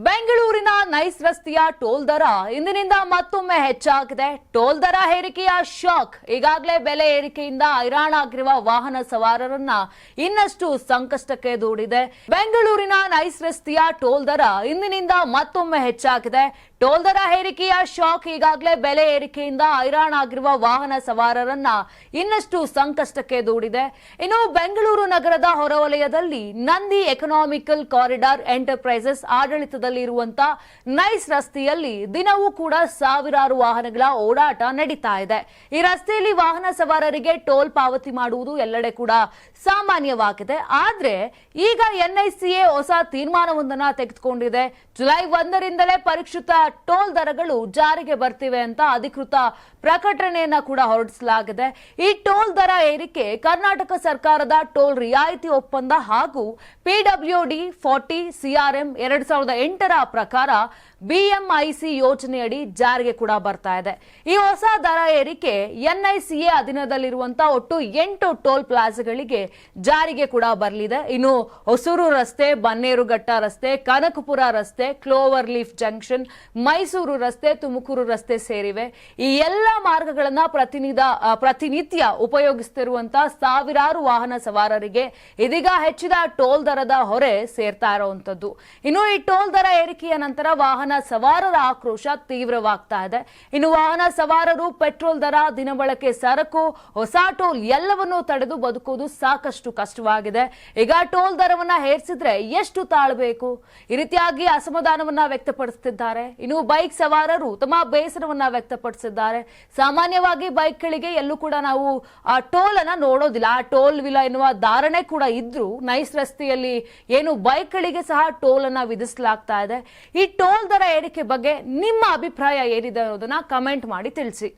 ಬೆಂಗಳೂರಿನ ನೈಸ್ ರಸ್ತೆಯ ಟೋಲ್ ದರ ಇಂದಿನಿಂದ ಮತ್ತೊಮ್ಮೆ ಹೆಚ್ಚಾಗಿದೆ. ಟೋಲ್ ದರ ಏರಿಕೆಯ ಶಾಕ್, ಈಗಾಗಲೇ ಬೆಲೆ ಏರಿಕೆಯಿಂದ ಹೈರಾಣಾಗಿರುವ ವಾಹನ ಸವಾರರನ್ನ ಇನ್ನಷ್ಟು ಸಂಕಷ್ಟಕ್ಕೆ ದೂಡಿದೆ. ಬೆಂಗಳೂರಿನ ನೈಸ್ ರಸ್ತೆಯ ಟೋಲ್ ದರ ಇಂದಿನಿಂದ ಮತ್ತೊಮ್ಮೆ ಹೆಚ್ಚಾಗಿದೆ. ಟೋಲ್ ದರ ಏರಿಕೆಯ ಶಾಕ್, ಈಗಾಗಲೇ ಬೆಲೆ ಏರಿಕೆಯಿಂದ ಹೈರಾಣಾಗಿರುವ ವಾಹನ ಸವಾರರನ್ನ ಇನ್ನಷ್ಟು ಸಂಕಷ್ಟಕ್ಕೆ ದೂಡಿದೆ. ಇನ್ನು ಬೆಂಗಳೂರು ನಗರದ ಹೊರವಲಯದಲ್ಲಿ ನಂದಿ ಎಕನಾಮಿಕಲ್ ಕಾರಿಡಾರ್ ಎಂಟರ್ಪ್ರೈಸಸ್ ಆಡಳಿತದಲ್ಲಿ ಇರುವಂತ ನೈಸ್ ರಸ್ತೆಯಲ್ಲಿ ದಿನವೂ ಕೂಡ ಸಾವಿರಾರು ವಾಹನಗಳ ಓಡಾಟ ನಡೀತಾ ಇದೆ. ಈ ರಸ್ತೆಯಲ್ಲಿ ವಾಹನ ಸವಾರರಿಗೆ ಟೋಲ್ ಪಾವತಿ ಮಾಡುವುದು ಎಲ್ಲೆಡೆ ಕೂಡ ಸಾಮಾನ್ಯವಾಗಿದೆ. ಆದ್ರೆ ಈಗ ಎನ್ಐಸಿಎ ಹೊಸ ತೀರ್ಮಾನವೊಂದನ್ನ ತೆಗೆದುಕೊಂಡಿದೆ. ಜುಲೈ ಒಂದರಿಂದಲೇ ಪರಿಷ್ಕೃತ ಟೋಲ್ ದರಗಳು ಜಾರಿಗೆ ಬರ್ತಿವೆ ಅಂತ ಅಧಿಕೃತ ಪ್ರಕಟಣೆಯನ್ನ ಕೂಡ ಹೊರಡಿಸಲಾಗಿದೆ. ಈ ಟೋಲ್ ದರ ಏರಿಕೆ ಕರ್ನಾಟಕ ಸರ್ಕಾರದ ಟೋಲ್ ರಿಯಾಯಿತಿ ಒಪ್ಪಂದ ಹಾಗೂ ಪಿಡಬ್ಲ್ಯೂಡಿ ಫಾರ್ಟಿ ಸಿಆರ್ಎಂ ಎರಡ್ ಸಾವಿರದ ಎಂಟರ ಪ್ರಕಾರ ಬಿಎಂಐಸಿ ಯೋಜನೆಯಡಿ ಜಾರಿಗೆ ಕೂಡ ಬರ್ತಾ ಇದೆ. ಈ ಹೊಸ ದರ ಏರಿಕೆ ಎನ್ಐಸಿಎ ಅಧೀನದಲ್ಲಿರುವಂತಹ ಒಟ್ಟು ಎಂಟು ಟೋಲ್ ಪ್ಲಾಜಾಗಳಿಗೆ ಜಾರಿಗೆ ಕೂಡ ಬರಲಿದೆ. ಇನ್ನು ಹೊಸೂರು ರಸ್ತೆ, ಬನ್ನೇರುಘಟ್ಟ ರಸ್ತೆ, ಕನಕಪುರ ರಸ್ತೆ, ಕ್ಲೋವರ್ ಲೀಫ್ ಜಂಕ್ಷನ್, ಮೈಸೂರು ರಸ್ತೆ, ತುಮಕೂರು ರಸ್ತೆ ಸೇರಿವೆ. ಈ ಎಲ್ಲ ಮಾರ್ಗಗಳನ್ನ ಪ್ರತಿನಿಧ ಪ್ರತಿನಿತ್ಯ ಉಪಯೋಗಿಸುತ್ತಿರುವಂತಹ ಸಾವಿರಾರು ವಾಹನ ಸವಾರರಿಗೆ ಇದೀಗ ಹೆಚ್ಚಿದ ಟೋಲ್ ದರದ ಹೊರೆ ಸೇರ್ತಾ ಇರುವಂತದ್ದು. ಇನ್ನು ಈ ಟೋಲ್ ದರ ಏರಿಕೆಯ ನಂತರ ವಾಹನ ಸವಾರರ ಆಕ್ರೋಶ ತೀವ್ರವಾಗ್ತಾ ಇದೆ. ಇನ್ನು ವಾಹನ ಸವಾರರು ಪೆಟ್ರೋಲ್ ದರ ದಿನಬಳಕೆ ಸರಕು, ಹೊಸ ಟೋಲ್ ಎಲ್ಲವನ್ನೂ ತಡೆದು ಬದುಕುವುದು ಸಾಕಷ್ಟು ಕಷ್ಟವಾಗಿದೆ. ಈಗ ಟೋಲ್ ದರವನ್ನ ಹೇರಿಸಿದ್ರೆ ಎಷ್ಟು ತಾಳ್ಬೇಕು? ಈ ರೀತಿಯಾಗಿ ಅಸಮಾಧಾನವನ್ನ ವ್ಯಕ್ತಪಡಿಸುತ್ತಿದ್ದಾರೆ ಇನ್ನು ಬೈಕ್ ಸವಾರರು ತಮ್ಮ ಬೇಸರವನ್ನ ವ್ಯಕ್ತಪಡಿಸಿದ್ದಾರೆ. ಸಾಮಾನ್ಯವಾಗಿ ಬೈಕ್ಗಳಿಗೆ ಎಲ್ಲೂ ಕೂಡ ನಾವು ಆ ಟೋಲ್ ಅನ್ನ ನೋಡೋದಿಲ್ಲ. ಆ ಟೋಲ್ ವಿಲ ಎನ್ನುವ ಧಾರಣೆ ಕೂಡ ಇದ್ರು ನೈಸ್ ರಸ್ತೆಯಲ್ಲಿ ಏನು ಬೈಕ್ಗಳಿಗೆ ಸಹ ಟೋಲ್ ಅನ್ನ ವಿಧಿಸಲಾಗ್ತಾ ಇದೆ. ಈ ಟೋಲ್ ದರ ಏರಿಕೆ ಬಗ್ಗೆ ನಿಮ್ಮ ಅಭಿಪ್ರಾಯ ಏನಿದೆ ಅನ್ನೋದನ್ನ ಕಮೆಂಟ್ ಮಾಡಿ ತಿಳಿಸಿ.